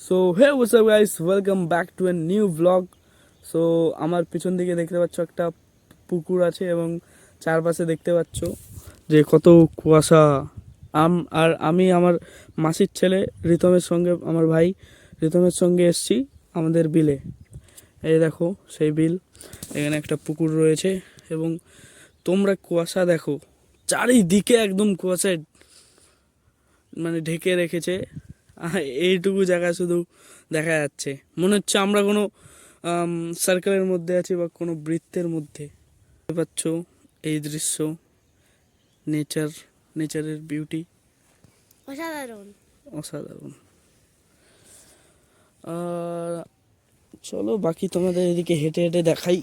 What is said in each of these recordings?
So hey what's up guys welcome back to a new blog so আমার পিছন দিকে দেখতে পাচ্ছ একটা পুকুর আছে এবং চারপাশে দেখতে পাচ্ছ যে কত কুয়াশা। আম, আর আমি আমার মাসির ছেলে রিতমের সঙ্গে, আমার ভাই রিতমের সঙ্গে এসছি আমাদের বিলে। এই দেখো, সেই বিল। এখানে একটা পুকুর রয়েছে এবং তোমরা কুয়াশা দেখো। চারিদিকে একদম কুয়াশায় মানে ঢেকে রেখেছে। এইটুকু জায়গা শুধু দেখা যাচ্ছে। মনে হচ্ছে আমরা কোনো সার্কেলের মধ্যে আছি বা কোনো বৃত্তের মধ্যে। দেখতে পাচ্ছ এই দৃশ্য নেচার নেচারের বিউটি অসাধারণ। অসাধারণ। আর চলো বাকি তোমাদের এদিকে হেঁটে হেঁটে দেখাই।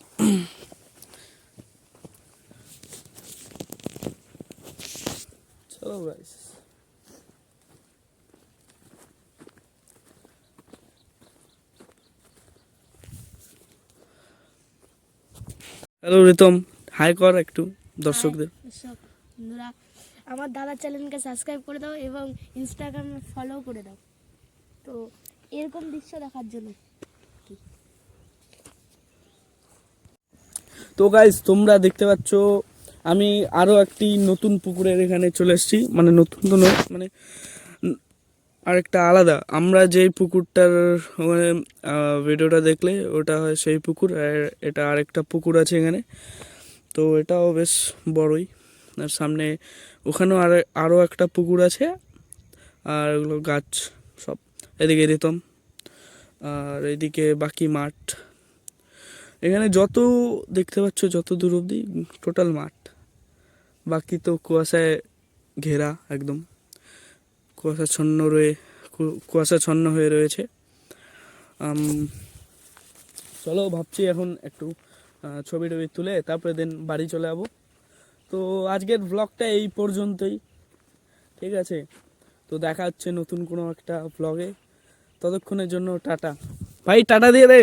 চলো গাইস হ্যালো রিতম। হাই কর একটু দর্শকদের। বন্ধুরা আমার দাদার চ্যানেলকে সাবস্ক্রাইব করে দাও এবং ইনস্টাগ্রামে ফলো করে দাও। তো এরকম দৃশ্য দেখার জন্য। তো গাইজ তোমরা দেখতে পাচ্ছ আমি আরও একটি নতুন পুকুরের এখানে চলে এসেছি। মানে নতুন তো মানে উম, আরেকটা আলাদা। আমরা যেই পুকুরটার আহ, ভিডিওটা দেখলে ওটা হয় সেই পুকুর আর এটা আরেকটা পুকুর আছে এখানে। তো এটাও বেশ বড়ই। আর সামনে ওখানেও আর আরও একটা পুকুর আছে আর ওগুলো গাছ সব। এদিকে রিতম আর এদিকে বাকি মাঠ। এখানে যত দেখতে পাচ্ছ যত দূর অবধি টোটাল মাঠ। বাকি তো কুয়াশায় ঘেরা একদম। কুয়াশাচ্ছন্ন রয়ে কুয়াশাচ্ছন্ন হয়ে রয়েছে। চলো ভাবছি এখন একটু ছবি টবি তুলে তারপরে দিন বাড়ি চলে যাব। তো আজকের ব্লগটা এই পর্যন্তই, ঠিক আছে? তো দেখা হচ্ছে নতুন কোনো একটা ব্লগে ততক্ষণের জন্য টাটা। ভাই, টাটা দিয়ে দে।